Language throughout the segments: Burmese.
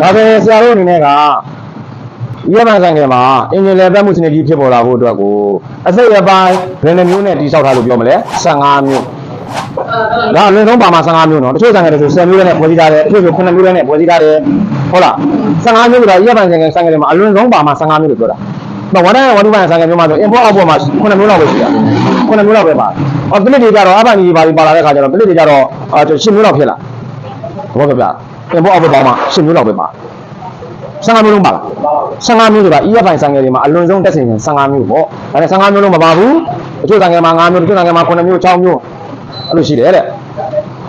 ဒါဆိုရင်ဆရာတို့အနေနဲ့ကရမန်ဆိုင်ကမှာအင်ဂျင်လေပတ်မှုစနစ်ကြီးဖြစ်ပေါ်လာဖို့အတွက်ကိုအစိတ်အပိုင်းဘယ်နှမျိုးနဲ့တိစောက်ထားလို့ပြောမလဲ15မျိုးဒါအလွန်ဆုံးပါမှာ15မျိုးနော်တချို့ဆိုင်ကတချို့10မျိုးနဲ့ဖွဲ့စည်းထားတယ်တချို့ဆို9မျိုးနဲ့ဖွဲ့စည်းထားတယ်ဟုတ်လား15မျိုးဆိုတာရမန်ဆိုင်ကဆိုင်ကမှာအလွန်ဆုံးပါမှာ15မျိုးလို့ပြောတာတော့ဝါဒဝါဒပိုင်းဆိုင်ကမျိုးမှာဆို import output မှာ9မျိုးလောက်ပဲရှိတာ9မျိုးလောက်ပဲပါအော်ပလစ်တွေကြတော့အပန်ကြီးပါပြီးပါလာတဲ့ခါကျတော့ပလစ်တွေကြတော့အာ10မျိုးလောက်ဖြစ်လာဘောက ပြအင်ဘောအောက်ဘောမှာ10မျိုးလောက်ပဲပါ15မျိုးလုံးပါလား15မျိုးဆိုတာ EFI ဆိုင်ငယ်တွေမှာအလွန်ဆုံးတက်စဉ်15မျိုးပေါ့ဒါနဲ့15မျိုးလုံးမပါဘူးတချို့ဆိုင်ငယ်မှာ5မျိုးတချို့ဆိုင်ငယ်မှာ9မျိုး6မျိုးအဲ့လိုရှိတယ်တဲ့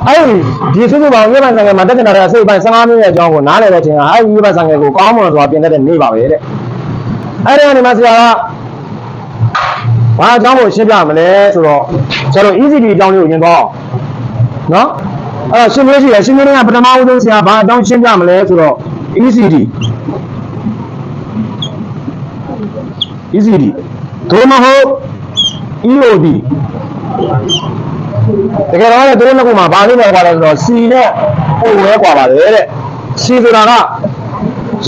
အဲ့ဒီဒီစုစုပေါင်း EFI ဆိုင်ငယ်မှာတက်တင်တာတဲ့အစိတ်ပိုင်း15မျိုးရဲ့အကြောင်းကိုနားလည်တဲ့ချိန်ကအဲ့ဒီ EFI ဆိုင်ငယ်ကိုကောင်းမွန်စွာပြင်တတ်တဲ့နေ့ပါပဲတဲ့အဲ့ဒီကနေမှဆရာကဘာအကြောင်းကိုရှင်းပြမလဲဆိုတော့ဆရာတို့ ECD အကြောင်းလေးကိုရင်တော့နော် အဲ့တော့ရှင်းလို့ရှိရရှင်းလို့ကပထမဦးဆုံးဆရာဘာအကြောင်းရှင်းပြမလဲဆိုတော့ ECD ECD ဒို့မဟုတ် EOD တကယ်တော့လေသူတို့နှစ်ခုမှာဘာလို့လဲကွာလဲဆိုတော့ C နဲ့ O ပဲကွာပါတယ်တဲ့ C ဆိုတာက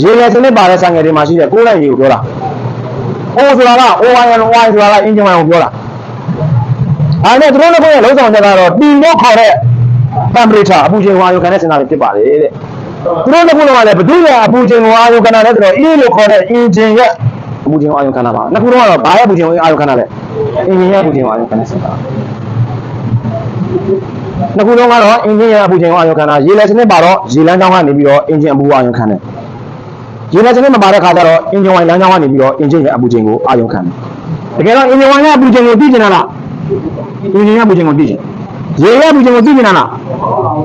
ရေလေစနစ်ပါတဲ့ဆိုင်ငယ်တွေမှာရှိတဲ့ကိုယ်လိုက်ရေကိုပြောတာ O ဆိုတာက OYN OY ဆိုတာက engine wire ကိုပြောတာအဲ့ဒါနဲ့သူတို့နှစ်ခုရဲ့လုံးဆောင်ချက်ကတော့ T လို့ခေါ်တဲ့ temperature အပူချိန်ဟွာယုခံတဲ့စင်တာတွေဖြစ်ပါတယ်တဲ့သူတို့နှစ်ခုလုံးကလည်းဘယ်သူ့ရဲ့အပူချိန်ဟွာယုခံတာလဲဆိုတော့ E လို့ခေါ်တဲ့ engine ရဲ့အပူချိန်ဟွာယုခံတာပါနှစ်ခုလုံးကတော့ဘာရဲ့အပူချိန်ဟွာယုခံတာလဲ engine ရဲ့အပူချိန်ဟွာယုခံတဲ့စင်တာနှစ်ခုလုံးကတော့ engine ရဲ့အပူချိန်ဟွာယုခံတာရေလဲစနစ်ပါတော့ရေလမ်းကြောင်းကနေပြီးတော့ engine အပူဟွာယုခံတယ်ရေလဲစနစ်မပါတဲ့ခါကျတော့ engine ဝိုင်လမ်းကြောင်းကနေပြီးတော့ engine ရဲ့အပူချိန်ကိုအာရုံခံတယ်တကယ်တော့ engine ဝိုင်ရဲ့အပူချိန်ကိုသိချင်တာလား engine ရဲ့အပူချိန်ကိုသိချင် ရေရဲ့အပူချိန်ကိုသိချင်တာလား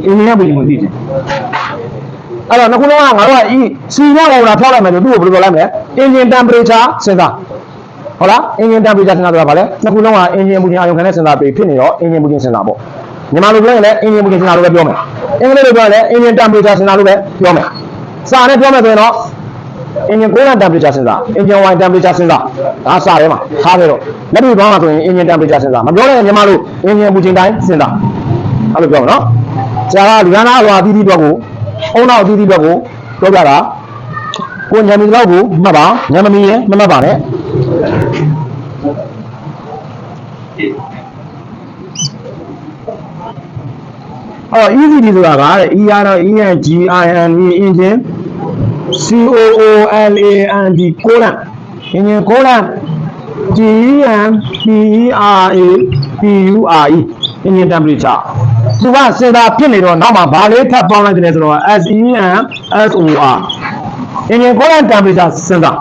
အင်းကြီးကပြည်ကိုသိတယ်အဲ့တော့နှစ်ခုလုံးကငါတို့ကဤစီရအောင်လာဖြောက်လိုက်မယ်ဆိုသူ့ကိုဘယ်လိုပြောလိုက်မလဲ engine temperature စဉ်းစားဟုတ်လား engine temperature စဉ်းစားဆိုတာဗာလဲနှစ်ခုလုံးက engine ပူချင်းအာရုံခံတဲ့စဉ်းစားပေဖြစ်နေတော့ engine ပူချင်းစဉ်းစားပေါ့ညီမလိုပြောရင်လည်း engine ပူချင်းစဉ်းစားလို့ပဲပြောမယ်အင်္ဂလိပ်လိုပြောရင်လည်း engine temperature စဉ်းစားလို့ပဲပြောမယ်စာနဲ့ပြောမယ်ဆိုရင်တော့ engine coolant temperature စဉ်းစား engine oil temperature စဉ်းစားဒါစာထဲမှာထားခဲ့တော့လက်တွေ့သွားမှာဆိုရင် engine temperature စဉ်းစားမပြောလိုက်ရင်ညီမလို engine ပူချင်းတိုင်းစဉ်းစားအဲ့လိုပြောမှာနော်ဆရာကလူကနာဟွာအသီးသီးဘက်ကိုအုံနောက်အသီးသီးဘက်ကိုပြောပြတာကိုညံမီတော့ကိုမှတ်ပါညံမမီရင်မမှတ်ပါနဲ့အော် ECD ဆိုတာကတဲ့ E R E N G I N E engine C O O L A N D colon engine colon G E N P E R A P U R E engine temperature သူကစင်တာဖြစ်နေတော့နောက်မှာဘာလေးထပ်ပေါင်းလိုက်တယ်ဆိုတော့ S E N S O R engine colon temperature စင်တာ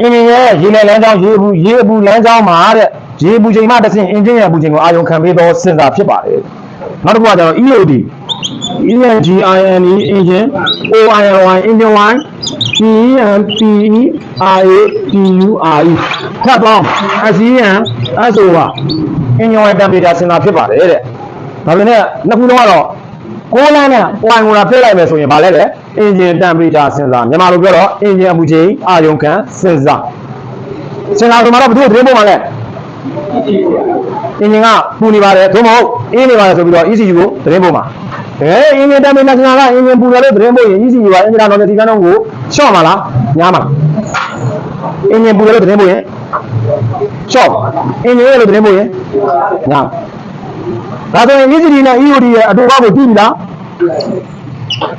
အင်းရဲ့ရေနယ်လမ်းကြောင်းရေဘူးရေဘူးလမ်းကြောင်းမှာတဲ့ရေဘူးချိန်မှတစ်ဆင့်အင်ဂျင်ရဲ့ဘူးချိန်ကိုအာရုံခံပေးသောစင်တာဖြစ်ပါတယ်နောက်တစ်ခုကကျတော့ EOD ENGINE engine OIRY engine one PEMPE RA PURE ထပ်ပေါင်း SEN SOR engine one temperature စင်တာဖြစ်ပါတယ်တဲ့ဒါပေမဲ့နှစ်ခုလုံးကတော့ကိုးလမ်းနဲ့ point ကိုလာဖိတ်လိုက်မယ်ဆိုရင်ဗာလဲလေ engine temperature စင်တာမြန်မာလိုပြောတော့ engine အပူချိန်အာရုံခံစင်စာစင်တာဆိုမှတော့ဘယ်သူ့သတင်းပို့မှာလဲအင်ဂျင်ကပူနေပါတယ်သို့မဟုတ်အင်းနေပါတယ်ဆိုပြီးတော့ ECU ကိုသတင်းပို့မှာ အဲအင်ဂျင်တမ်မီနာရှင်နာကအင်ဂျင်ပူတယ်လို့သတင်းပို့ရင် ECU ကအင်ဂျင်တော်တဲ့ဒီကန်းတော့ကိုရှော့မှာလားညားမှာလားအင်ဂျင်ပူတယ်လို့သတင်းပို့ရင်ရှော့အင်ဂျင်ရဲ့လို့သတင်းပို့ရင်ညားဒါဆိုရင် ECD နဲ့ EOD ရဲ့အတူအကိုသိပြီလား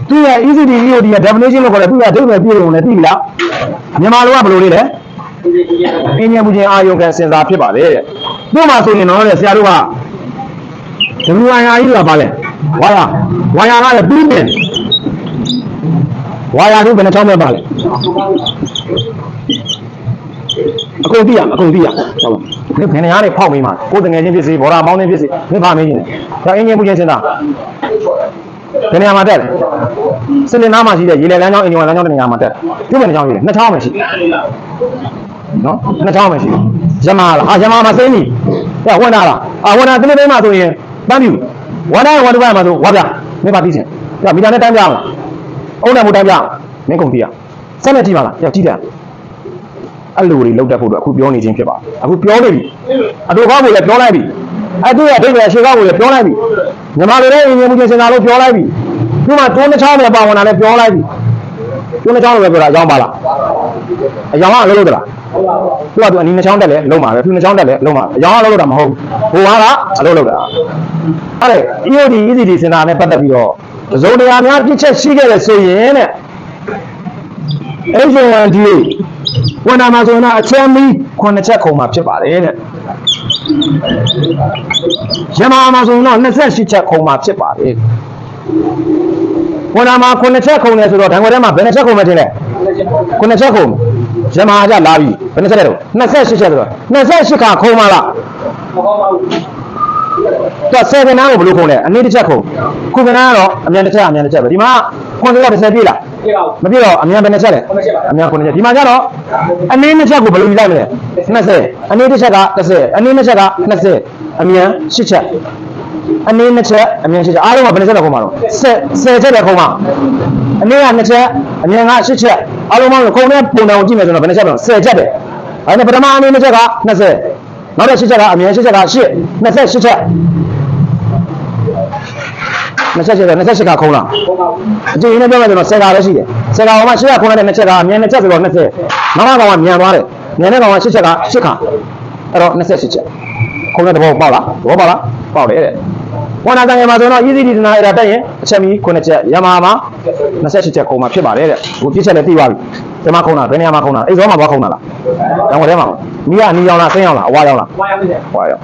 သူရဲ့ ECD EOD ရဲ့ definition လို့ခေါ်တယ်သူရဲ့အဓိပ္ပာယ်ပြည့်စုံတယ်သိပြီလားမြန်မာလိုကဘယ်လိုလေးလဲအင်းညံမှုချင်းအာယုံခံစင်စာဖြစ်ပါလေတဲ့။တို့မှာဆိုရင်တော့တဲ့ဆရာတို့က WIR ကြီးကပါလဲ။ ဝါယာဝါယာကလည်းပြီးတယ်။ဝါယာတို့ဘယ်နှချောင်းပဲပါလဲ။အကုန်သိရအကုန်သိရ။ဟုတ်ပါ။ဒီခင်ဗျားတွေဖောက်မိမှာကိုယ်တငယ်ချင်းဖြစ်စေဘော်ရာပေါင်းချင်းဖြစ်စေမင်းဖာမင်းချင်း။ဒါအင်းညံမှုချင်းစင်စာဘယ်နေရာမှာတက်လဲ။စလင်နားမှာရှိတဲ့ရေလေလမ်းကြောင်းအင်ဂျင်ဝါလမ်းကြောင်းတနေရာမှာတက်။ဒီဘယ်နှချောင်းရှိလဲ။နှစ်ချောင်းပဲရှိတယ်။နော်နှစ်ချောင်းပဲရှိတယ်ရမလားဟာရမမစိမ့်ပြီဟဲ့ဝန်တာလားအာဝန်တာတင်းတင်းမှာဆိုရင်တန်းပြီ ဝန်တာဝန်တူပါမှာဆိုဝါပြမင်းပါသိချင်ပြမီတာနဲ့တန်းပြမလားအုံးတယ်မို့တန်းပြမင်းကုန်သိရစက်နဲ့ကြည့်ပါလားကြောက်ကြည့်တယ်အဲ့လိုတွေလောက်တတ်ဖို့အတွက်အခုပြောနေချင်းဖြစ်ပါအခုပြောနေပြီအတူကောက်ကိုလည်းပြောလိုက်ပြီအဲ့သူရဲ့အထိတ်ပဲရှေကောက်ကိုလည်းပြောလိုက်ပြီညီမတွေလည်းအင်ဂျင်မူချင်းစင်တာလို့ပြောလိုက်ပြီသူမှတွန်းတစ်ချောင်းပဲပါဝင်လာလဲပြောလိုက်ပြီတွန်းတစ်ချောင်းပဲပြောတာအကြောင်းပါလားအကြောင်းကလုံးလို့တလား သူကသူအနီးနှစ်ချောင်းတက်လဲလုံးပါပဲသူနှစ်ချောင်းတက်လဲလုံးပါအကြောင်းကလုံးလို့တာမဟုတ်ဘူးဟိုကအလုံးလို့တာအဲ့ဒါ EOD ECD စင်တာနဲ့ပတ်သက်ပြီးတော့သစုံတရားများပြစ်ချက်ရှိခဲ့တယ်ဆိုရင်တဲ့ H1DA ဝန်နာမှာဆိုရင်တော့အချမ်းမီ9ချက်ခုံမှာဖြစ်ပါတယ်တဲ့ရမမှာဆိုရင်တော့28ချက်ခုံမှာဖြစ်ပါတယ်ဝန်နာမှာ9ချက်ခုံတယ်ဆိုတော့ဒံခွဲထဲမှာဘယ်နှချက်ခုံမထင်လဲ9ချက်ခုံ ရမကလာပြီဘယ်နှချက်လဲတော့28ချက်ဆိုတော့28ခါခုံမှာလားတော့7နားကိုဘယ်လိုခုံလဲအနည်းတစ်ချက်ခုံခုကနားကတော့အမြန်တစ်ချက်အမြန်တစ်ချက်ပဲဒီမှာ9ချက်30ပြည့်လားမပြည့်တော့အမြန်ဘယ်နှချက်လဲအမြန်9ချက်ဒီမှာကျတော့အနည်းနှစ်ချက်ကိုဘယ်လိုယူလိုက်မလဲ20အနည်းတစ်ချက်က30အနည်းနှစ်ချက်က20အမြန်10ချက်အနည်းနှစ်ချက်အမြန်10ချက်အားလုံးကဘယ်နှချက်လဲခုံမှာတော့10 10ချက်လဲခုံမှာအနည်းက2ချက်အမြန်က10ချက် အားလုံးပေါင်းခုံတဲ့ပုံတောင်ကြည့်မယ်ဆိုတော့ဘယ်နှချက်လဲ10ချက်တယ်အဲဒါပထမအနည်းနှစ်ချက်က20နောက်တဲ့10ချက်ကအမြန်10ချက်က8 28ချက်28ချက်28ကခုံးလားအကျဉ်းနဲ့ပြောမယ်ဆိုတော့ဆယ်ကာပဲရှိတယ်ဆယ်ကာကောင်မှရှစ်ကခုနတဲ့နှစ်ချက်ကမြန်နှစ်ချက်ဆိုတော့20နောက်မှကောင်ကမြန်သွားတယ်မြန်တဲ့ကောင်ကရှစ်ချက်ကရှစ်ခါအဲ့တော့28ချက်ခုနတဲ့ဘောပေါက်လားဘောပေါက်လားပေါက်တယ်တဲ့ ဝန်နာတိုင်းမှာဆိုတော့ easy ဒီနာအဲ့ဒါတက်ရင်အချက်မီခုနှစ်ချက်ရမမှာ28ချက်ခုံမှာဖြစ်ပါတယ်တဲ့ဟိုပြစ်ချက်လည်းသိသွားပြီဒီမှာခုံတာဘယ်နေရာမှာခုံတာအိတ်စောမှာဘောခုံတာလားတောင်ဝထဲမှာမီးကနီးရောက်လားဆင်းရောက်လားအဝါရောက်လားဝါရမယ်ဟွာရောက်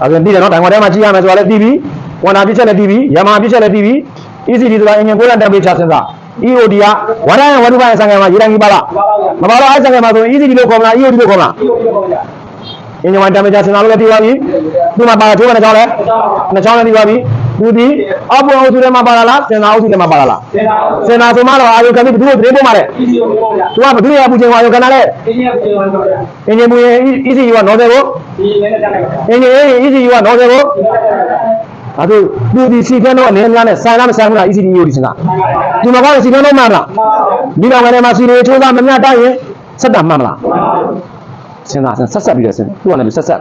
အဲ့ဒါသိတယ်နော်တိုင်ဝမ်ထဲမှာကြည့်ရမယ်ဆိုတာလည်းသိပြီဝန်နာပြစ်ချက်လည်းသိပြီရမာပြစ်ချက်လည်းသိပြီ ECD ဆိုတာအင်ဂျင်ကိုလန်တမ်ပေချာစင်စာ EOD ကဝါတိုင်းဝါဒူပိုင်းဆံငယ်မှာရေးတိုင်းကြီးပါလားဝါပါဗျာမပါတော့အဲ့ဆံငယ်မှာဆိုရင် ECD လို့ခေါ်မလား EOD လို့ခေါ်မလားဒီလိုပြောပါဗျာ အင်ဂျင်ဝိုင်တမ်ပေချာစင်စာလို့လည်းသိပါပြီဒီမှာပါတာချိုးကနေကြောင်းလဲနှစ်ချောင်းလည်းသိပါပြီသူဒီအောက်ပေါ်အုပ်စုထဲမှာပါလာလားစင်စာအုပ်စုထဲမှာပါလာလားစင်တာစင်စာဆိုမှတော့အာယုကံပြီးဘယ်သူ့ကိုသတင်းပို့မှာလဲဒီလိုပြောဗျာသူကဘယ်သူရဲ့အပူချိန်အာယုကံနာလဲဒီနေ့ပြောပါဗျာအင်ဂျင်မူရဲ့ ECD ကနော်တယ်ကိုဒီနေ့နဲ့တက်လိုက်ပါဗျာအင်ဂျင်ရဲ့ ECD ကနော်တယ်ကိုဒီနေ့တက်လိုက်ပါဗျာဒါဆိုသူဒီစီကန်းတော့အနေများနဲ့ဆိုင်လားမဆိုင်ဘူးလား ECD ယူဒီစင်ကဒီမှာကောင်းစီကန်းတော့မှန်လားမာပါဗျာဒီတော့ငယ်မှာစီနေချိုးသားမမြတ်တိုက်ရင်ဆက်တာမှန်မလား စဉ်းစားစဉ်းဆက်ဆက်ပြီးတော့စဉ်းသူကလည်းဆက်ဆက်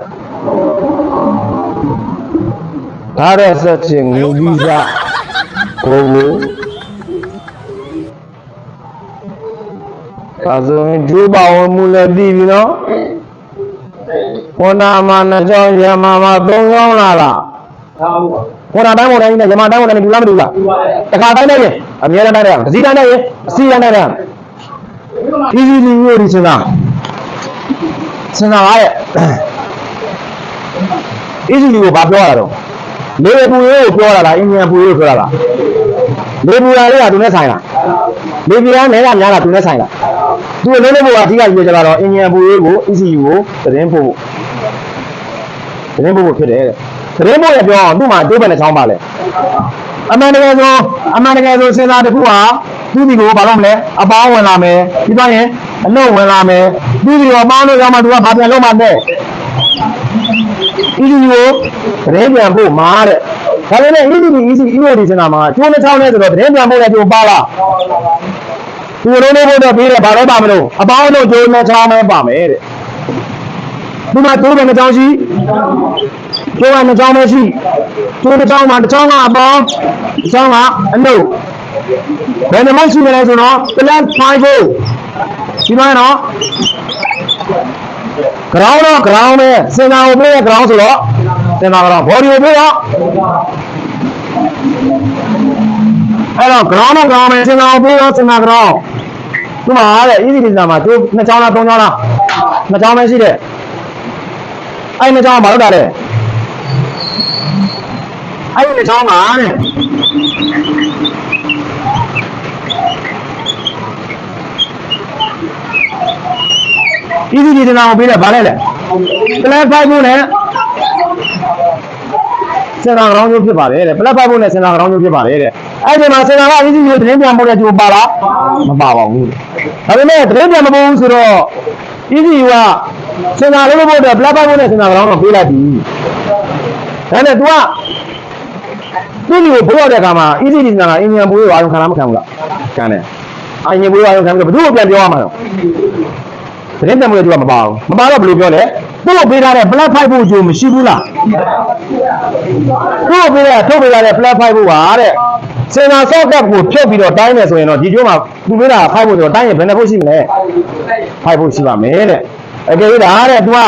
ဒါတဲ့ဆက်ချင်းငူကြီးစားကိုကိုဒါဆိုရင်ကျိုးပါဝင်မှုလည်းပြီးပြီနော်ဝန်နာမနှစ်ချောင်းရမမှာသုံးချောင်းလာလားဟာဘူးပါဝန်နာတိုင်းဝန်တိုင်းနဲ့ရမတိုင်းဝန်တိုင်းနဲ့ဒူလားမဒူလားဒီပါဗျာတခါတိုင်းနဲ့ရင်အမြဲတမ်းတိုင်းနဲ့ရအောင်တစ်စီတိုင်းနဲ့ရင်အစီတိုင်းနဲ့ရအောင်ဒီဒီဒီကိုဒီစဉ်း စားစဉ်းစားပါရဲ့ easy ကိုဘာပြောရတာတော့လေပူရေးကိုပြောရတာလားအင်ဂျင်ပူရေးကိုပြောရတာလားလေပူရလေးကသူနဲ့ဆိုင်လားလေပူရနဲ့ကများတာသူနဲ့ဆိုင်လားသူလေးလေးဘုရားအဓိကပြောကြတာတော့အင်ဂျင်ပူရေးကို easy ကိုသတင်းပို့သတင်းပို့ဖို့ဖြစ်တယ်တဲ့သတင်းပို့ရပြောအောင်သူ့မှာတိုးပဲနဲ့ချောင်းပါလေအမှန်တကယ်ဆိုအမှန်တကယ်ဆိုစဉ်းစားတစ်ခုဟာသူ့ဒီကိုဘာလုပ်မလဲအပေါင်းဝင်လာမယ်ပြီးတော့ရင် အနှုတ်ဝင်လာမယ်သူ့ဒီကိုအပေါင်းလို့ရောက်မှသူကဘာပြန်လုပ်မှနဲ့အီဒီကိုသတင်းပြန်ဖို့မာတဲ့ဒါပေမဲ့အီဒီဒီအီဒီအီဒီစင်တာမှာကျိုးနှစ်ချောင်းနဲ့ဆိုတော့သတင်းပြန်ဖို့လည်းကျိုးပါလားသူတို့လေးဖို့တော့ပြီးတယ်ဘာလို့ပါမလို့အပေါင်းတို့ကျိုးနှစ်ချောင်းပဲပါမယ်တဲ့ဒီမှာကျိုးပဲနှစ်ချောင်းရှိကျိုးကနှစ်ချောင်းပဲရှိကျိုးတစ်ချောင်းမှာတစ်ချောင်းကအပေါင်းတစ်ချောင်းကအနှုတ်ဘယ်နှမိုက်ရှိမလဲဆိုတော့ plus 5 ဖို့ဒီမှာနော် ground တော့ ground ပဲစင်တာကိုပြေးရ ground ဆိုတော့စင်တာ ground body ကိုပြေးတော့အဲ့တော့ ground တော့ ground ပဲစင်တာကိုပြေးတော့စင်တာ ground ဒီမှာတဲ့ easy ဒီစင်တာမှာသူနှစ်ချောင်းလားသုံးချောင်းလားနှစ်ချောင်းပဲရှိတယ်အဲ့နှစ်ချောင်းကဘာလို့တာလဲအဲ့ဒီနှစ်ချောင်းကတဲ့ easy ဒီစင်တာကိုပြေးတယ်ဘာလဲလဲ plus 5ဖို့နဲ့စင်တာ ground မျိုးဖြစ်ပါတယ်တဲ့ plus 5ဖို့နဲ့စင်တာ ground မျိုးဖြစ်ပါတယ်တဲ့အဲ့ဒီမှာစင်တာက easy ကိုသတင်းပြန်ပို့တဲ့ကြိုးပါလားမပါပါဘူးဒါပေမဲ့သတင်းပြန်မပို့ဘူးဆိုတော့ easy ကစင်တာလေးပို့တဲ့ plus 5ဖို့နဲ့စင်တာ ground တော့ပေးလိုက်ပြီဒါနဲ့ तू ကသူ့ကိုဘိုးရတဲ့အခါမှာ easy ဒီစင်တာကအင်ဂျင်ပို့ရအောင်ခံလားမခံဘူးလားခံတယ်အင်ဂျင်ပို့ရအောင်ခံပြီးတော့ဘယ်သူ့ကိုပြန်ပြောရမှာတော့ သတင်းပြန်မလို့သူကမပါဘူးမပါတော့ဘယ်လိုပြောလဲသူ့ကိုပေးထားတဲ့ plus 5ဖို့ကြိုးမရှိဘူးလားသူ့ကိုပေးတဲ့ထုတ်ပေးထားတဲ့ plus 5ဖို့ပါတဲ့စင်သာဆော့ကပ်ကိုဖြုတ်ပြီးတော့တိုင်းမယ်ဆိုရင်တော့ဒီကျိုးမှာသူပေးတာဖိုက်ဖို့ဆိုတော့တိုင်းရင်ဘယ်နှဖို့ရှိမလဲဖိုက်ဖို့ရှိပါမယ်တဲ့အကယ်၍ဒါတဲ့ तू က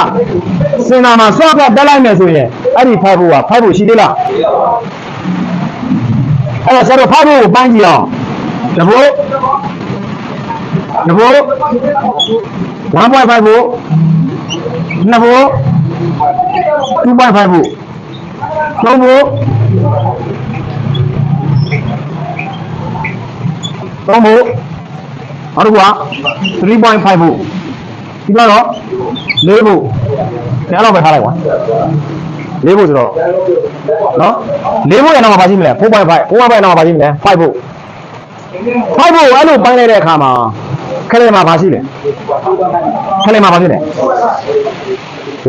စင်သာမှာဆော့ကပ်တက်လိုက်မယ်ဆိုရင်အဲ့ဒီဖိုက်ဖို့ကဖိုက်ဖို့ရှိသေးလားအဲ့တော့ဆရာတို့ဖိုက်ဖို့ကိုပိုင်းကြည့်အောင်တဘောတဘော 1.5ဖို့နှစ်ဖို့2.5ဖို့သုံးဖို့သုံးဖို့နောက်တစ်ခုက3.5ဖို့ဒီကတော့၄ဖို့ဘယ်လောက်ပဲထားလိုက်ကွာ၄ဖို့ဆိုတော့နော်၄ဖို့ရအောင်ပါရှိမလဲ4.5 4.5နောက်ပါရှိမလဲ5ဖို့5ဖို့အဲ့လိုပိုင်းလိုက်တဲ့အခါမှာ ခက်လဲမှာပါရှိတယ်ခက်လဲမှာပါဖြစ်တယ်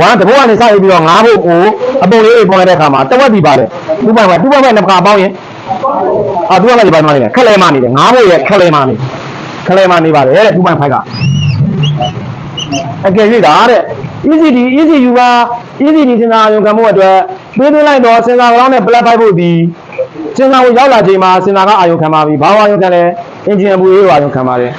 ဝမ်းတဘောကနေစရပြီးတော့၅ဖို့ကိုအပုံလေးပုံလိုက်တဲ့အခါမှာတဝက်ဒီပါတယ်2.5 2.5နှစ်ခါပေါင်းရင်အာ2.5ဒီပိုင်းမှာနေတယ်ခက်လဲမှာနေတယ်၅ဖို့ရဲ့ခက်လဲမှာနေခက်လဲမှာနေပါတယ်တဲ့2.5ကအကယ်၍ဒါတဲ့ ECD ECU က ECD စဉ်းစားရုံကမှုအတွက်ပေးသွင်းလိုက်တော့စဉ်းစားကြောင်းနဲ့ plat ဖိုက်ဖို့ဒီစဉ်းစားကိုရောက်လာချိန်မှာစဉ်းစားကအာရုံခံပါပြီဘာအာရုံခံလဲအင်ဂျင်ဘူရေးအာရုံခံပါတယ်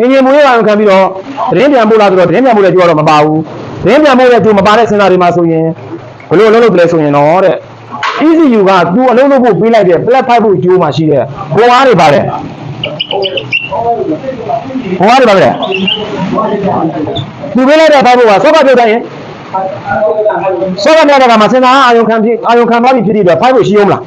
အင်ဂျင်ဘူရေးအာရုံခံပြီးတော့သတင်းပြန်ပို့လာဆိုတော့သတင်းပြန်ပို့တဲ့ကြိုးတော့မပါဘူးသတင်းပြန်ပို့တဲ့ကြိုးမပါတဲ့စဉ်းစားတွေမှာဆိုရင်ဘလို့အလုပ်လုပ်တယ်လဲဆိုရင်တော့တဲ့ ECU ကသူအလုပ်လုပ်ဖို့ပေးလိုက်တဲ့ plat ဖိုက်ဖို့ကြိုးမှာရှိတဲ့ဘဝတွေပါတယ်ဘဝတွေပါပဲသူပေးလိုက်တဲ့ဖိုက်ဖို့ကစောကပြုတ်တိုင်းရင်ဆောကမြတ်တဲ့ကမှာစင်သာအာယုံခံဖြစ်အာယုံခံသွားပြီဖြစ်တဲ့အတွက်ဖိုက်ဖို့ရှိအောင်မလား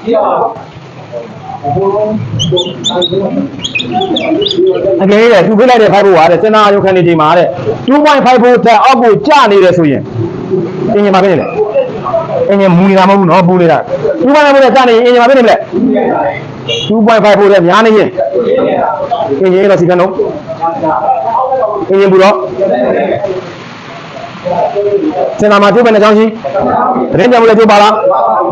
အကယ်၍သူပြလိုက်တဲ့ဖိုက်ဖို့ကတဲ့စင်သာအာယုံခံနေချိန်မှာတဲ့2.5ဖို့တက်အောက်ကိုကျနေတယ်ဆိုရင်အင်ဂျင်မှာဖြစ်နေလေအင်ဂျင်မူနေတာမဟုတ်ဘူးနော်ပူနေတာ2.5ဖို့တက်ကျနေရင်အင်ဂျင်မှာဖြစ်နေမလဲ2.5ဖို့တက်များနေရင်အင်ဂျင်တော့စီကံတော့အင်ဂျင်ပူတော့ စင်တာမှာကျိုးပဲနဲ့ကြောင်းရှိသတင်းကြံမလို့ကျိုးပါလား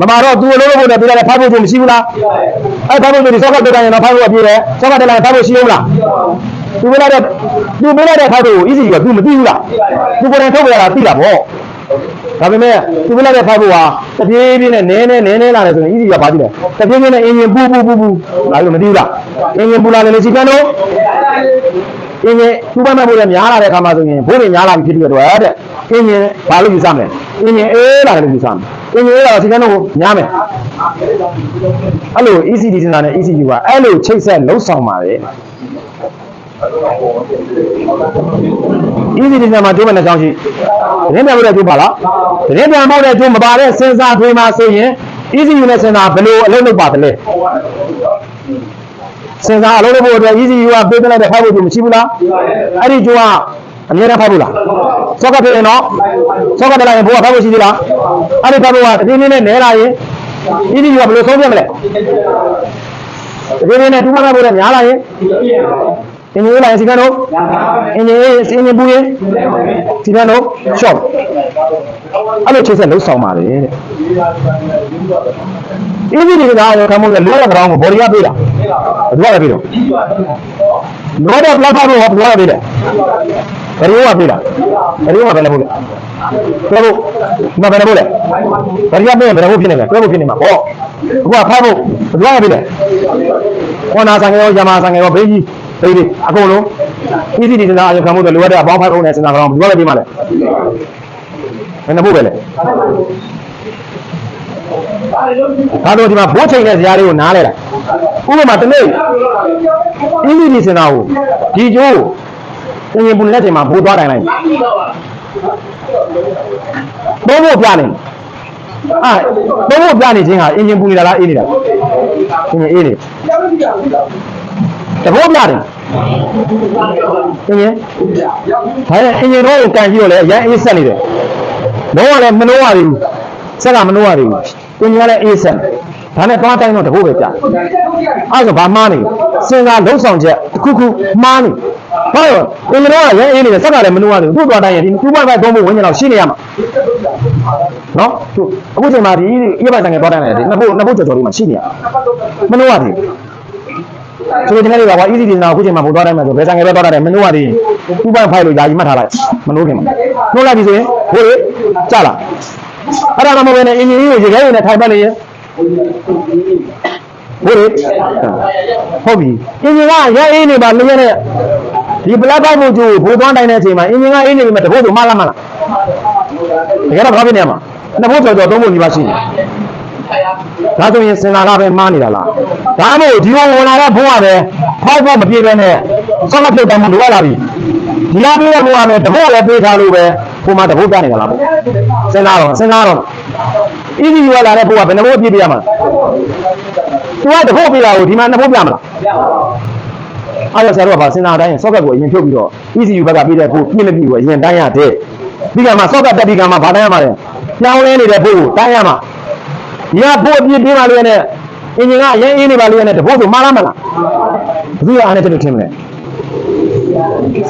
မပါတော့သူ့အလုံးလို့တဲ့ပြရတယ်ဖိုက်ဖို့ကျိုးမရှိဘူးလားအဲ့ဖိုက်ဖို့ကျိုးဒီဆောက်ကတက်တိုင်းရင်တော့ဖိုက်ဖို့ကပြေးတယ်ဆောက်ကတက်လိုက်ဖိုက်ဖို့ရှိအောင်လားသူပေးလိုက်တဲ့သူပေးလိုက်တဲ့ဖိုက်ဖို့ကို easy ကသူမသိဘူးလားသူကိုယ်တိုင်ထုတ်ပြရတာသိတာပေါ့ဒါပေမဲ့သူပေးလိုက်တဲ့ဖိုက်ဖို့ဟာတပြေးပြေးနဲ့နည်းနည်းနည်းနည်းလာတယ်ဆိုရင် easy ကဘာကြည့်လဲတပြေးပြေးနဲ့အင်ဂျင်ပူပူပူပူလာလို့မသိဘူးလားအင်ဂျင်ပူလာတယ်လေစီကန်းတော့အင်းကြီးသူ့ဘက်မဲ့ဖို့လည်းများလာတဲ့အခါမှာဆိုရင်ဘိုးတွေများလာပြီဖြစ်တဲ့အတွက်တဲ့ အင်းကြီးဘာလို့ယူဆမလဲအင်းကြီးအေးလာတယ်လို့ယူဆမယ်အင်းကြီးအေးလာတော့ဒီကနေ့ကိုများမယ်အဲ့လို ECD စဉ်းစားတဲ့ ECU ကအဲ့လိုချိတ်ဆက်လှုပ်ဆောင်ပါတယ် ECD စဉ်းစားမှာကျိုးမဲ့နှချောင်းရှိသတင်းပြန်ဖို့တဲ့ကျိုးပါလားသတင်းပြန်ဖို့တဲ့ကျိုးမပါတဲ့စဉ်းစားထွေးမှာဆိုရင် ECU နဲ့စဉ်းစားဘယ်လိုအလုပ်လုပ်ပါသလဲစဉ်းစားအလုပ်လုပ်ဖို့အတွက် ECU ကပေးသွင်းလိုက်တဲ့ဖိုက်ဖို့ကျိုးမရှိဘူးလားအဲ့ဒီကျိုးက အမြဲတမ်းဖိုက်ဖို့လားစောကဖြစ်ရင်တော့စောကတက်လိုက်ရင်ဘိုးကဖိုက်ဖို့ရှိသေးလားအဲ့ဒီဖိုက်ဖို့ကတပြင်းပြင်းနဲ့နဲလာရင် ECU ကဘယ်လိုဆုံးပြမလဲတပြင်းပြင်းနဲ့တူမနာဖို့တဲ့များလာရင်အင်ဂျင်လာရင်စီကန်းတော့အင်ဂျင်အင်ဂျင်ပူရင်စီကန်းတော့ short အဲ့လိုချိတ်ဆက်လှုပ်ဆောင်ပါတယ်တဲ့ easy တွေကရောခံမို့လဲလောရကောင်ကို body ရပေးတာဘယ်သူကပေးတော့ လောတဲ့ platform ကိုဘယ်သူကပေးလဲဘယ်သူကပေးတာဘယ်သူကဘယ်နဲ့ပို့လဲပြောဖို့မဘယ်နဲ့ပို့လဲဘယ်ရပေးဘယ်နဲ့ပို့ဖြစ်နေလဲပြောဖို့ဖြစ်နေမှာပေါ့အခုကဖတ်ဖို့ဘယ်သူကပေးလဲခေါနာဆိုင်ရောယမာဆိုင်ရောဘေးကြီးဘေးကြီးအကုန်လုံး easy တွေကရောခံမို့လဲလိုရတဲ့အပေါင်းဖတ်ဖို့နဲ့စဉ်းစားကြအောင်ဘယ်သူကပေးမှလဲဘယ်နဲ့ပို့ပဲလဲ ဒါတော့ဒီမှာဘိုးချိန်တဲ့ဇာတ်တွေကိုနားလဲတာဥပမာတနေ့အင်းဒီစင်တာကိုဒီကျိုးကိုငင်ပူလက်ချိန်မှာဘိုးသွားတိုင်လိုက်ဘိုးဘိုးပြနေအာဘိုးဘိုးပြနေခြင်းဟာအင်ဂျင်ပူနေတာလားအေးနေတာအင်ဂျင်အေးနေတဘောပြတယ်အင်ဂျင်ဒါနဲ့အင်ဂျင်တော့ကိုကန်ကြည့်တော့လေအရင်အေးဆက်နေတယ်လုံးဝလည်းမနှိုးရသေးဘူး ဆက်ကမနှိုးရသေးဘူးပင်ကြီးကလည်းအေးဆက်ဒါနဲ့သွားတိုင်းတော့တဘိုးပဲပြအဲ့ဒါဘာမှားနေစဉ်းစားလုံးဆောင်ချက်တစ်ခုခုမှားနေဘာလို့ပင်ကြီးတော့ရဲအေးနေတယ်ဆက်ကလည်းမနှိုးရသေးဘူးသူ့သွားတိုင်းရင်ဒီ2.5သုံးဖို့ဝင်းကျင်တော့ရှိနေရမှာနော်သူအခုချိန်မှာဒီအေးပိုင်တန်ငယ်သွားတိုင်းတယ်ဒီနှစ်ဖို့နှစ်ဖို့ကြော်ကြော်လေးမှာရှိနေရမနှိုးရသေးဘူးဆိုတော့ဒီနေ့ကဘာ easy ဒီနာအခုချိန်မှာပုံသွားတိုင်းမှာဆိုဘယ်ဆိုင်ငယ်ပဲသွားတယ်မနှိုးရသေးဘူး2.5လို့ယာယီမှတ်ထားလိုက်မနှိုးခင်မှာနှိုးလိုက်ပြီဆိုရင်ဘိုးလေးကြလာ အဲ့ဒါမှမဟုတ်ဘဲနဲ့အင်ဂျင်ကြီးကိုရေခဲရည်နဲ့ထိုင်ပတ်နေရင်ဟုတ်လေဟုတ်ပြီအင်ဂျင်ကရဲအေးနေပါလျက်နဲ့ဒီပလက်ပိုက်မှုကျိုးဘိုးသွားတိုင်းတဲ့အချိန်မှာအင်ဂျင်ကအေးနေပြီမဲ့တဘိုးဆိုမလားမလားတကယ်တော့ဘာဖြစ်နေမှာနှစ်ဘိုးကျော်ကျော်သုံးဘိုးဒီပါရှိနေဒါဆိုရင်စင်လာကပဲမှားနေတာလားဒါမှမဟုတ်ဒီလိုဝင်လာတဲ့ဘုံကပဲဖောက်ဖို့မပြေပဲနဲ့ဆောက်ဖြုတ်တမ်းမှုလိုရလာပြီဒီလားပြေးတဲ့ဘုံကပဲတဘိုးလည်းပေးထားလို့ပဲ ဘုံမှာတဘိုးပြနေတာလားစဉ်းစားတော့စဉ်းစားတော့အီးကြီးရွာလာတဲ့ဘုရားဘယ်နှဘိုးပြည့်ပြရမှာသူကတဘိုးပြလာကိုဒီမှာနှစ်ဘိုးပြမလားအားရဆရာတို့ကဗာစဉ်းစားတိုင်းဆော့ကတ်ကိုအရင်ဖြုတ်ပြီးတော့ ECU ဘက်ကပြည့်တဲ့ဘိုးပြည့်မပြည့်ကိုအရင်တိုင်းရတဲ့ပြီးကမှဆော့ကတ်တက်ပြီးကမှဗာတိုင်းရမှာလေပြောင်းလဲနေတဲ့ဘိုးကိုတိုင်းရမှာဒီကဘိုးပြည့်ပြပါလေနဲ့အင်ဂျင်ကအရင်အင်းနေပါလေနဲ့တဘိုးဆိုမှားလားမလားဘယ်သူကအားနဲ့တက်လို့ထင်မလဲ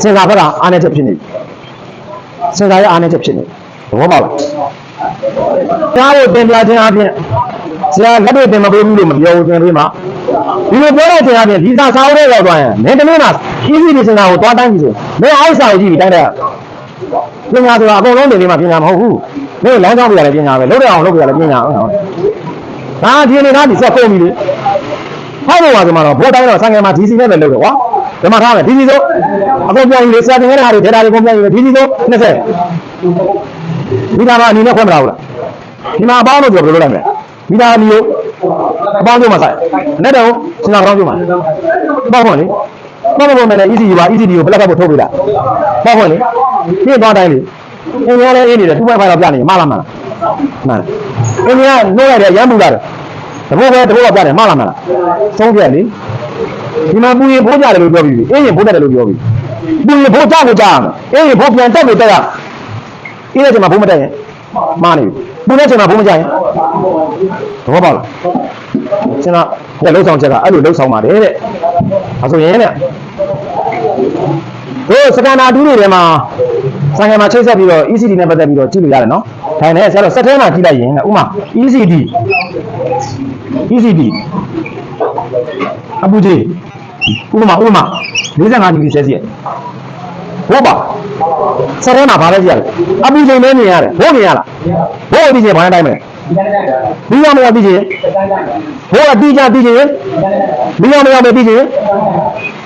စဉ်းစားဘက်ကအားနဲ့တက်ဖြစ်နေပြီ စဉ်းစားရအားနဲ့တက်ဖြစ်နေသဘောပေါက်လားဆရာတို့တင်ပြခြင်းအပြင်ဆရာလက်တွေ့တင်မပေးဘူးလို့မပြောဘူးသင်ပေးမှာဒီလိုပြောတဲ့ခြင်းအပြင်ဒီစာစာအုပ်တွေရောက်သွားရင်မင်းတမင်းမှာ easy ဒီစင်တာကိုသွားတိုင်းပြီဆိုမင်းအောက်စာကိုကြည့်ပြီးတိုင်းတယ်ပညာဆိုတာအကုန်လုံးတင်ပြီးမှပညာမဟုတ်ဘူးမင်းလမ်းကြောင်းပြရတယ်ပညာပဲလုပ်ရအောင်လုပ်ပြရတယ်ပညာဟုတ်ဟုတ်ဒါဒီနေသားဒီဆက်ကုန်ပြီလေဟောက်လို့ပါဆိုမှတော့ဘိုးတိုင်းတော့ဆံငယ်မှာ DC နဲ့ပဲလုပ်တယ်ကွာ ဒီမှာထားမယ် DC ဆိုအကုန်ပြောင်းလေဆရာတင်ခဲ့တဲ့ဟာတွေ data တွေကုန်ပြောင်းပြီ DC ဆို20ဒီကမှာအနေနဲ့ခွင့်မလားဘူးလားဒီမှာအပေါင်းလို့ပြောဘယ်လိုလုပ်လိုက်မလဲမိသားစုအပေါင်းကျုံမှာဆိုင်နဲ့တော့စဉ်းစားကောင်းကျုံမှာပေါ့ပေါ့လေပေါ့ပေါ့မယ်လေ easy ပါ easy ကိုဘယ်လောက်ကထုတ်ပေးတာပေါ့ပေါ့လေပြည့်သွားတိုင်းလေအင်းများလည်းအေးနေတယ်2.5တော့ပြနေမှားလားမလားမှန်အင်းများနှိုးလိုက်တယ်ရမ်းပူလာတယ်တဘောပဲတဘောကပြတယ်မှားလားမလားသုံးပြက်လေ ဒီမှာပူရင်ဖိုးကြတယ်လို့ပြောပြီးပြီအင်းရင်ဖိုးတတ်တယ်လို့ပြောပြီးပူရင်ဖိုးကြကိုကြရမယ်အင်းရင်ဖိုးပြန်တက်ကိုတက်ရအေးတဲ့ချိန်မှာဖိုးမတက်ရင်မှားနေပြီပူတဲ့ချိန်မှာဖိုးမကြရင်သဘောပေါက်လားကျွန်တော်ဒီလှုပ်ဆောင်ချက်ကအဲ့လိုလှုပ်ဆောင်ပါတယ်တဲ့အဲဆိုရင်တဲ့တို့စကန်နာတူးတွေထဲမှာစံငယ်မှာချိတ်ဆက်ပြီးတော့ ECD နဲ့ပတ်သက်ပြီးတော့ကြည့်လို့ရတယ်နော်။ဒါနဲ့ဆရာတို့စက်ထဲမှာကြည့်လိုက်ရင်ဥမာ ECD ECD အပူကြီး ဥမာဥမာ45ဒီဂရီဆဲစီယဟုတ်ပါစက်ထဲမှာဘာလဲကြည့်ရလဲအပူချိန်ပဲမြင်ရတယ်ဘို့မြင်ရလားဘို့အပူချိန်ဘာနဲ့တိုင်းမလဲဒီကနေ့ကပြီးရမလားပြီးချင်တိုင်းတိုင်းဘိုးအတိအကျပြီးချင်ဒီကနေ့ကပြီးရမလားမပြီးချင်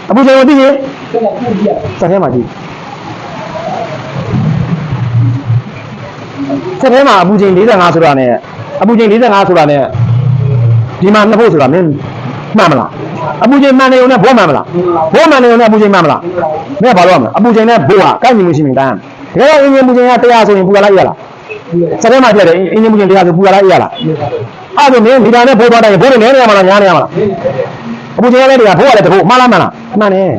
အပူချိန်ကိုပြီးချင်ဒီကနေ့ပြည့်ပြည့်စက်ထဲမှာကြည့်စက်ထဲမှာအပူချိန်45ဆိုတာနဲ့အပူချိန်45ဆိုတာနဲ့ဒီမှာနှစ်ဖို့ဆိုတာမင်းမှန်မလား အပူချိန်မှန်နေုံနဲ့ဘိုးမှန်မလားဘိုးမှန်နေုံနဲ့အပူချိန်မှန်မလားမင်းကဘာလို့ရမလဲအပူချိန်နဲ့ဘိုးဟာကိုက်ညီမှုရှိနေတိုင်းတကယ်တော့အင်ဂျင်ပူချိန်က100ဆိုရင်ပူရလိုက်ရလားစက်ထဲမှာပြတယ်အင်ဂျင်ပူချိန်100ဆိုပူရလိုက်ရလားအဲ့ဒါမင်းမီတာနဲ့ဘိုးသွားတိုင်းဘိုးတွေနဲနေရမလားညားနေရမလားအပူချိန်ရတဲ့နေရာဘိုးကလည်းတဘိုးမှားလားမှန်လားမှန်တယ်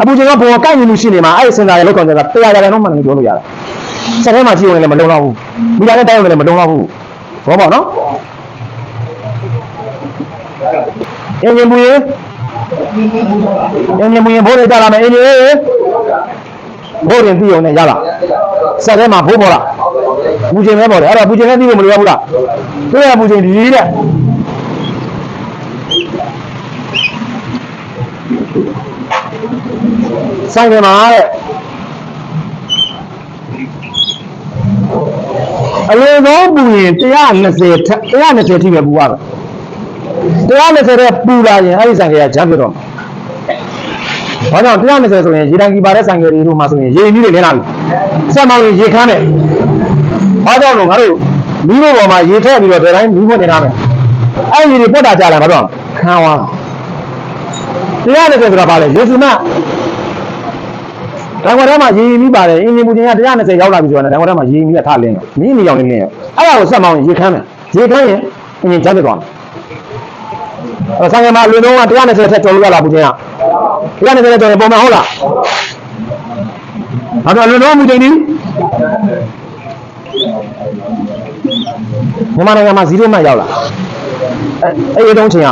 အပူချိန်ကဘိုးကကိုက်ညီမှုရှိနေမှာအဲ့ဒီစင်တာရဲ့လောက်ကောင်ကျတာတရားရတယ်တော့မှန်တယ်ပြောလို့ရတယ်စက်ထဲမှာကြည့်ဝင်လည်းမလုံတော့ဘူးမိသားနဲ့တိုင်းဝင်လည်းမလုံတော့ဘူးဘောပေါ့နော် အင်ဂျင်ဘူးရေအင်ဂျင်ဘူးရေဘိုးတွေကြလာမယ်အင်ဂျင်ရေဘိုးရင်ပြီးုံနဲ့ရလားစက်ထဲမှာဘိုးပေါ်လားပူချိန်ပဲပေါ်တယ်အဲ့တော့ပူချိန်နဲ့ပြီးလို့မလိုရဘူးလားတွေ့ရပူချိန်ဒီတဲ့ဆိုင်တယ်မှာတဲ့အလေဆုံးပူရင်120ထက်120ထိပဲပူရမယ် 120တဲ့ပူလာရင်အဲ့ဒီဆိုင်ကရဂျမ်းပြတော့ဘာကြောင့်120ဆိုရင်ရေတံကြီးပါတဲ့ဆိုင်ကလေးတို့မှဆိုရင်ရေကြီးတွေလဲလာပြီဆက်မောင်းရင်ရေခမ်းတယ်ဘာကြောင့်လို့ငါတို့မီးဖို့ပေါ်မှာရေထည့်ပြီးတော့ဒီတိုင်းမီးဖို့နေထားမယ်အဲ့ဒီတွေပုတ်တာကြလာဘာကြောင့်ခမ်းသွား120ဆိုတာဘာလဲရေစုမတံခွက်ထဲမှာရေမီးပါတယ်အင်ဂျင်ပူချိန်က120ရောက်လာပြီဆိုတာနဲ့တံခွက်ထဲမှာရေမီးကထလင်းတယ်မီးမီးရောက်နေနေအဲ့ဒါကိုဆက်မောင်းရင်ရေခမ်းမယ်ရေခမ်းရင်အင်ဂျင်ကျန်းပြသွားမယ်အဲ့ ဆိုင်ကမှာလွင်တော့က120ထက်ကျော်လို့ရလားပူချိန်က120ထက်ကျော်ရင်ပုံမှန်ဟုတ်လားဘာလို့လွင်တော့မူချိန်ဒီမြန်မာနိုင်ငံမှာ0မှတ်ရောက်လာအဲ့အဲ့ဒီတုန်းချိန်က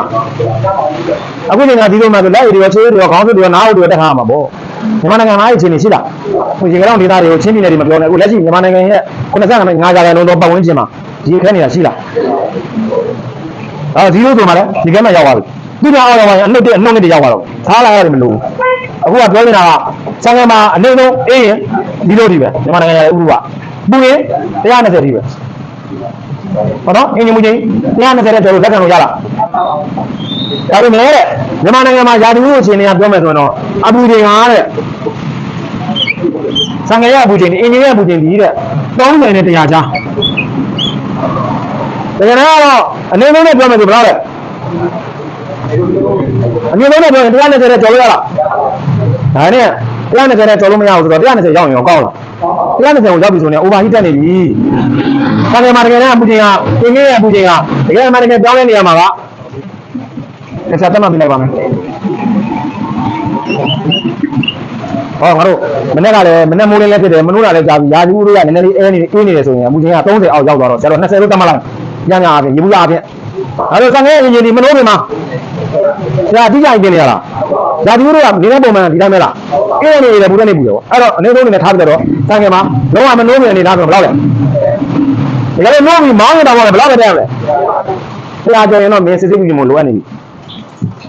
အခုချိန်က0မှတ်ဆိုလက်ရည်တွေရောခြေရည်တွေရောခေါင်းစွပ်တွေရောနားဟုတ်တွေရောတက်ခါမှာပေါ့မြန်မာနိုင်ငံမှာအဲ့ဒီအခြေအနေရှိလားဟိုရေကောင်ဒေသတွေကိုချင်းပြည်နယ်တွေမပြောနဲ့အခုလက်ရှိမြန်မာနိုင်ငံရဲ့95နဲ့9ရာခိုင်နှုန်းသောပတ်ဝန်းကျင်မှာဒီအခက်နေတာရှိလား ဒါ0ဆိုမှလည်းဒီကဲမှရောက်သွားပြီသူများအော်တော့မှအနှုတ်တဲ့အနှုတ်နဲ့တရောက်သွားတော့သားလာရတယ်မလို့အခုကပြောနေတာကစံကမှာအနှိမ့်ဆုံးအေးရင်ဒီလိုဒီပဲမြန်မာနိုင်ငံရဲ့ဥပဒေကပူရင်120ဒီပဲဟုတ်နော်အင်ဂျင်မူချင်း120တဲ့ကျော်လို့လက်ခံလို့ရလားဒါပေမဲ့တဲ့မြန်မာနိုင်ငံမှာယာတူဦးအခြေအနေကပြောမယ်ဆိုရင်တော့အပူချိန်ဟာတဲ့ဆံငယ်ရအပူချိန်ဒီအင်ဂျင်ရအပူချိန်ဒီတဲ့30နဲ့100ကြား ဒါကြတော့အနေနဲ့ပြောမယ်ဆိုဘယ်လောက်လဲအနေနဲ့ပြောရင်120တဲ့ကျော်လို့ရလားဒါနဲ့120တဲ့ကျော်လို့မရဘူးဆိုတော့120ရောက်ရင်ရောကောင်းလား120ကိုရောက်ပြီဆိုရင် over heat တက်နေပြီဆံငယ်မှာတကယ်တမ်းအပူချိန်ကအင်ဂျင်ရအပူချိန်ကတကယ်မှတကယ်ပြောင်းလဲနေရမှာကတစ်ချက်တက်မှပြလိုက်ပါမယ်ဟောငါတို့မနေ့ကလည်းမနေ့မိုးလင်းလည်းဖြစ်တယ်မနိုးတာလည်းကြာပြီရာသီဥတုကနည်းနည်းလေးအဲနေအေးနေတယ်ဆိုရင်အမှုချင်းက30အောက်ရောက်သွားတော့ကျတော့20လို့တတ်မှလိုက် ညညအပြင်ရေဘူးလားအပြင်အဲလိုဆန်ငယ်အင်ဂျင်ဒီမနိုးနေမှာဆရာအတိအကျပြင်နေရလားရာသီဥတုကနေတဲ့ပုံမှန်ဒီတိုင်းပဲလားအေးနေတယ်ဘူးတဲ့နေဘူးရောအဲ့တော့အနေဆုံးနေနဲ့ထားပြတော့ဆန်ငယ်မှာလုံးဝမနိုးမြင်နေတာဆိုဘယ်လောက်လဲဒီကနေ့နိုးပြီးမောင်းနေတာပေါ့လေဘယ်လောက်ပဲတဲ့လဲဆရာကြော်ရင်တော့မင်းစစ်စစ်ပြီးမလိုအပ်နေပြီ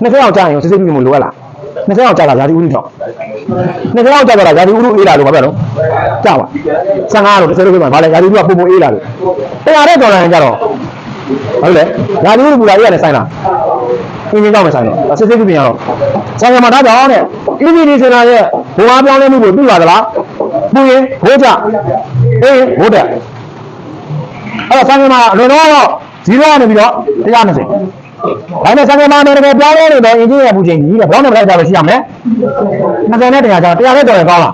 20အောင်ကြာရင်စစ်စစ်ပြီးမလိုအပ်လား 20အောင်ကြာတာရာသီဥတုတော့နှစ်ကြောင်ကြောက်တာရာသီဥတုအေးလာလို့ဘာပြောတော့ကြောက်ပါ15လို့30လို့ပြောမှာဗာလဲရာသီဥတုကပုံပုံအေးလာလို့တရားတဲ့တော်လာရင်ကြတော့ဟုတ်လေရာသီဥတုပူလာအေးရတယ်ဆိုင်လားအင်းကြီးကြောက်မယ်ဆိုင်တော့စစ်စစ်ပြပြင်ရတော့ဆိုင်ကမှာဒါကြောင့်တဲ့ EVD စင်တာရဲ့ဘုံအားပြောင်းလဲမှုကိုသိပါသလားပူရင်ဘိုးကြအေးဘိုးတက်အဲ့တော့ဆိုင်ကမှာအလွန်တော့0ကနေပြီးတော့120 ဒါနဲ့ဆိုင်ကမှာနေတကယ်ပြောင်းလဲနေတော့အင်ဂျင်ရဲ့ပူချိန်ကြီးတဲ့ဘောင်းနဲ့ဘယ်လောက်ကြာလို့ရှိရမလဲ20နဲ့တရားကြာတရားနဲ့တော်ရင်ကောင်းလား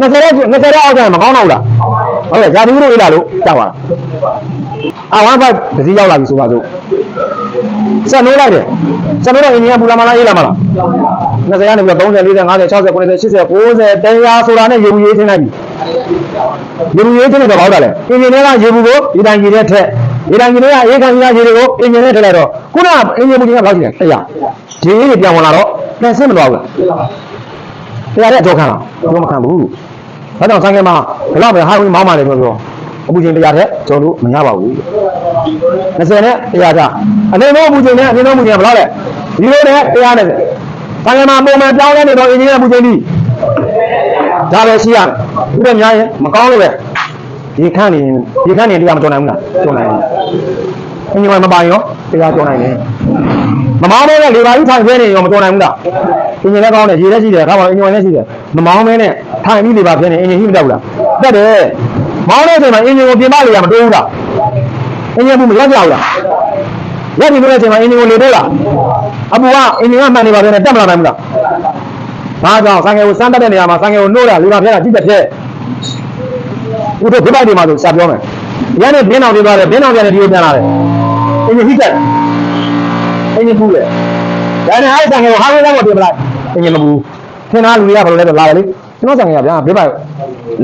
20နဲ့20နဲ့အောက်ကျရင်မကောင်းတော့ဘူးလားဟုတ်ကဲ့ဇာတိဥတို့အေးလာလို့ကြောက်ပါလားအာဝမ်ဘတ်ဒစီရောက်လာပြီဆိုပါစို့ဆက်နိုးလိုက်တယ်ဆက်နိုးတော့အင်ဂျင်ကပူလာမလားအေးလာမလား20ကနေပြီးတော့30 40 50 60 90 80 90တရားဆိုတာနဲ့ရေဘူးရေးထင်းလိုက်ပြီရေဘူးရေးထင်းလိုက်တော့ဘာလို့လဲအင်ဂျင်တွေကရေဘူးကိုဒီတိုင်းကြီးတဲ့ထက် ဒီတိုင်းကြီးတွေကအေးခံကြီးရေတွေကိုအင်ဂျင်နဲ့ထည့်လိုက်တော့ခုနကအင်ဂျင်ဘူးကြီးကဘယ်လောက်ရှိလဲ100ဒီရေးတွေပြန်ဝင်လာတော့ပြန်ဆင်းမသွားဘူးလားတရားတဲ့အကြောခံလားကျွန်တော်မခံဘူး။ဒါကြောင့်ဆိုင်ကမှာဘယ်တော့ပဲဟာဝင်မောင်းပါလေပြောပြောအပူချိန်တရားတဲ့ကျွန်တော်တို့မရပါဘူး။20နဲ့တရားကြအနေနဲ့အပူချိန်နဲ့အမြင့်ဆုံးအပူချိန်ကဘယ်လောက်လဲ။ဒီလိုနဲ့တရားနဲ့ဆိုင်ကမှာပုံမှန်ပြောင်းလဲနေတော့အင်ဂျင်ရဲ့အပူချိန်ကြီးဒါပဲရှိရတယ်။ဥပမာများရင်မကောင်းလို့ပဲ ဒီခန့်နေဒီခန့်နေတရားမတော်နိုင်ဘူးလား။တော်နိုင်တယ်။အင်ဂျင်မပိုင်ရောတရားတော်နိုင်တယ်။မမောင်းမဲနဲ့လေပါကြီးထိုင်ပြနေရောမတော်နိုင်ဘူးလား။အင်ဂျင်လည်းကောင်းတယ်ရေလည်းရှိတယ်ခါပါအင်ဂျင်လည်းရှိတယ်မမောင်းမဲနဲ့ထိုင်ပြီးလေပါပြနေအင်ဂျင်ရှိမတတ်ဘူးလား။တက်တယ်။မောင်းတဲ့အချိန်မှာအင်ဂျင်ကိုပြင်ပလေရမတိုးဘူးလား။အင်ဂျင်ဘူးမလက်ကြဘူးလား။လက်ပြီးလို့တဲ့အချိန်မှာအင်ဂျင်ကိုလေတိုးလား။အပူကအင်ဂျင်ကမှန်နေပါပဲနဲ့တက်မလာနိုင်ဘူးလား။ဒါကြောင့်ဆိုင်ငယ်ကိုစမ်းတတ်တဲ့နေရာမှာဆိုင်ငယ်ကိုနှိုးတာလေပါပြတာကြည့်တဲ့ဖြဲ ဥတို့ဒီပိုက်ဒီမှာဆိုစပြောမယ်။ရတဲ့ဘင်းအောင်တွေသွားတယ်ဘင်းအောင်ပြန်တယ်ဒီကိုပြန်လာတယ်။အင်ဂျင်ဟိတက်အင်ဂျင်ဘူးလေ။ဒါနဲ့အဲ့ဆိုင်ငယ်ကိုဟာဝဲတော့မပြေပလိုက်။အင်ဂျင်မဘူး။ခင်ဗျားလူတွေကဘာလို့လဲဆိုလာတယ်လေ။ကျွန်တော်ဆိုင်ငယ်ကဗျာဘေးပိုက်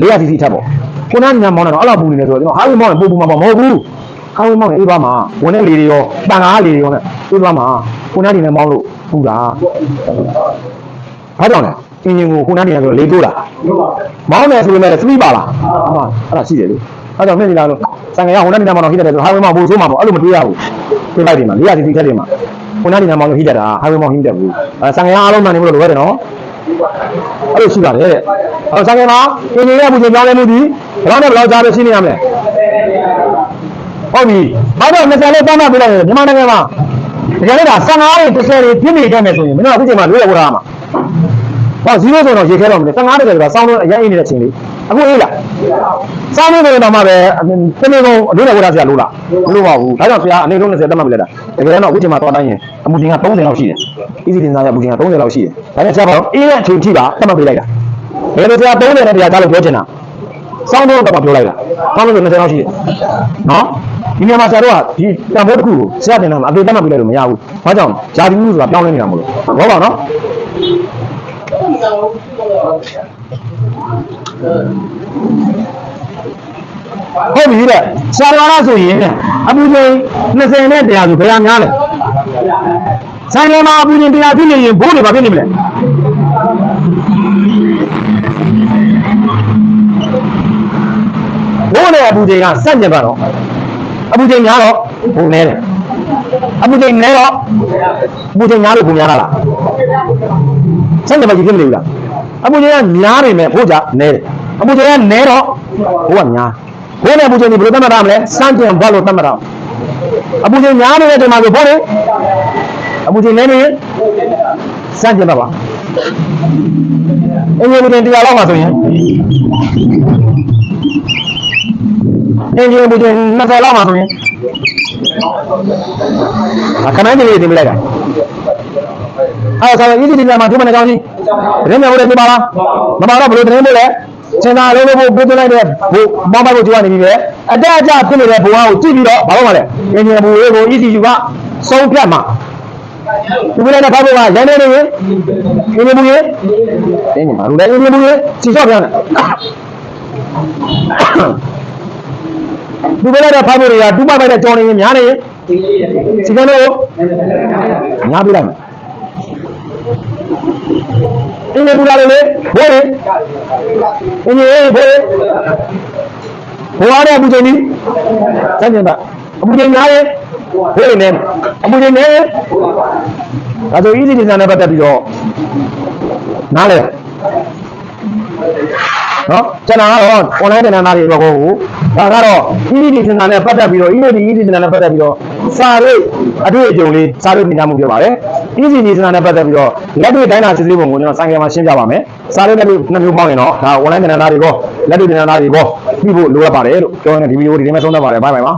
400 cc ထပ်ပေါ့။ခုနကညမောင်းတယ်တော့အဲ့လိုပူနေတယ်ဆိုတော့ကျွန်တော်ဟာဝဲမောင်းတယ်ပူပူမှာပေါ့မဟုတ်ဘူး။ဟာဝဲမောင်းတယ်အေးသွားမှာဝင်တဲ့လေတွေရောတန်ကားလေတွေရောနဲ့အေးသွားမှာခုနကဒီနဲ့မောင်းလို့ပူတာ။ဘာကြောင့်လဲ အင်ဂျင်ကိုခုနကဒီနဲ့ဆိုလေတိုးတာ။မောင်းတယ်ဆိုပေမဲ့စပီးပါလား။ဟာအဲ့ဒါရှိတယ်လေ။အဲ့တော့မြင်နေလားလို့ဆိုင်ငယ်ကဟိုနေ့ညမောင်းတော့ဟိတယ်ဆိုဟာဝဲမောင်းပူဆိုးမှာပေါ့အဲ့လိုမတွေးရဘူး။ပြေးလိုက်တယ်မှာ400 cc ထက်တယ်မှာခုနကဒီနဲ့မောင်းလို့ဟိတယ်တာဟာဝဲမောင်းဟိတယ်ဘူး။အဲဆိုင်ငယ်အားလုံးမှန်နေလို့လိုရတယ်နော်။အဲ့လိုရှိပါတယ်တဲ့။အဲ့ဆိုင်ငယ်မှာအင်ဂျင်ရဲ့ပူချိန်ပြောင်းလဲမှုဒီဘယ်လောက်နဲ့ဘယ်လောက်ကြားလို့ရှိနေရမလဲ။ဟုတ်ပြီ။ဘာကြောင့်20လေးတောင်းမှပြလိုက်ရင်မြန်မာနိုင်ငံမှာတကယ်လို့ဒါ15ရေ30ရေပြည့်နေခဲ့မယ်ဆိုရင်မင်းတို့အခုချိန်မှာလွယ်ရောက်လာမှာ။ ဟော0ဆိုတော့ရေခဲတော့မလဲ15တကယ်ဆိုတာစောင်းတော့အရင်အိနေတဲ့အချိန်လေးအခုအေးလား။စောင်းနေတယ်တော့မှပဲတနေ့ကုန်အလွယ်ရောက်လာဆရာလို့လား။မလို့ပါဘူး။ဒါကြောင့်ဆရာအနေလုံး20တက်မှပြလိုက်တာ။တကယ်တော့အခုချိန်မှာတော့တိုင်းရင်အမှုချင်းက30လောက်ရှိတယ်။ easy တင်စားရအမှုချင်းက30လောက်ရှိတယ်။ဒါနဲ့ဆရာကတော့အေးတဲ့အချိန်ထိပါတက်မှပြလိုက်တာ။ဘယ်လိုဆရာ30နဲ့တရားကြားလို့ပြောချင်တာ။စောင်းတော့တော့ပြောလိုက်တာ။စောင်းလို့20လောက်ရှိတယ်။နော်။ဒီနေရာမှာဆရာတို့ကဒီတံပိုးတစ်ခုကိုဆရာတင်တာမှာအသေးတက်မှပြလိုက်လို့မရဘူး။ဘာကြောင့်ဂျာဒီမှုဆိုတာပြောင်းလဲနေတာမလို့။ဘောပါနော်။ ဟုတ်ပြီတဲ့ဆာလာရဆိုရင်အပူချိန်20နဲ့100ဆိုဘယ်ဟာများလဲဆိုင်ထဲမှာအပူချိန်100ဖြစ်နေရင်ဘိုးတွေဘာဖြစ်နေမလဲဘိုးနဲ့အပူချိန်ကစက်ညင်ပါတော့အပူချိန်များတော့ဘုံနေတယ်အပူချိန်နဲတော့အပူချိန်များလို့ဘုံများတာလား စက်ညင်ပါကြီးဖြစ်မနေဘူးလားအပူချိန်ကများနေမယ်ဘိုးကြနဲတယ်အပူချိန်ကနဲတော့ဘိုးကများဘိုးနဲ့အပူချိန်ဒီဘယ်လိုသတ်မှတ်ရမလဲစမ်းကျင်ဘတ်လို့သတ်မှတ်တာအပူချိန်များနေတဲ့ချိန်မှာဆိုဘိုးလေအပူချိန်နည်းနေရင်စမ်းကျင်ဘတ်ပါအင်ဂျင်အပူချိန်တရားလောက်ပါဆိုရင်အင်ဂျင်အပူချိန်20လောက်ပါဆိုရင်အခမန်းကြီးလေးတင်ပြလိုက်တာ အဲ့ဒါဆိုရင်ဤဒီဒီမှာထုမနေကောင်းကြီးသတင်းများလို့ပြပါလားမပါတော့ဘယ်လိုသတင်းလို့လဲစင်သာလေးလို့ပို့ပြလိုက်တဲ့ဘို့မောင်းပိုက်ကိုကြွားနေပြီပဲအတက်အကျဖြစ်နေတဲ့ဘိုးဟာကိုကြည့်ပြီးတော့ဘာလို့မလဲအင်ဂျင်ဘူလေးကို ECU ကစုံဖြတ်မှာဒီလိုနဲ့ဖောက်ဖို့ကရန်နေနေရင်အင်ဂျင်ဘူလေးအင်းဘာလို့လဲအင်ဂျင်ဘူလေးစီချော့ပြန်တယ်ဒီလိုနဲ့ဖောက်ဖို့တွေကတူးပိုက်ပိုက်တဲ့ကြော်နေရင်များနေရင်စီကံတော့ညာပြလိုက်မယ် အင်းလေပူလာလေဘိုးလေအင်းလေဘိုးလေဘိုးရတဲ့အပူချိန်ကြီးစမ်းကြတာအပူချိန်များရဲ့ဘိုးလေနဲ့အပူချိန်နဲ့ဒါဆို easy design နဲ့ပတ်သက်ပြီးတော့နားလေ နော်ကျွန်တော်ကတော့ online တင်နန်းသားတွေတော့ကိုဒါကတော့ easy design နဲ့ပတ်သက်ပြီးတော့ easy easy design နဲ့ပတ်သက်ပြီးတော့စာရိတ်အတွေ့အကြုံလေးစာရိတ်ပြင်ပြမှုပြောပါတယ် easy design နဲ့ပတ်သက်ပြီးတော့လက်တွေ့တိုင်းတာစစ်စစ်ပုံကိုကျွန်တော်ဆိုင်ကမှာရှင်းပြပါမယ်စာရိတ်လက်တွေ့နှစ်မျိုးပေါင်းရင်တော့ဒါ online တင်နန်းသားတွေပေါ့လက်တွေ့တင်နန်းသားတွေပေါ့ပြီးဖို့လိုအပ်ပါတယ်လို့ပြောရင်ဒီဗီဒီယိုဒီထဲမှာဆုံးသတ်ပါတယ်ဘိုင်ဘိုင်ပါ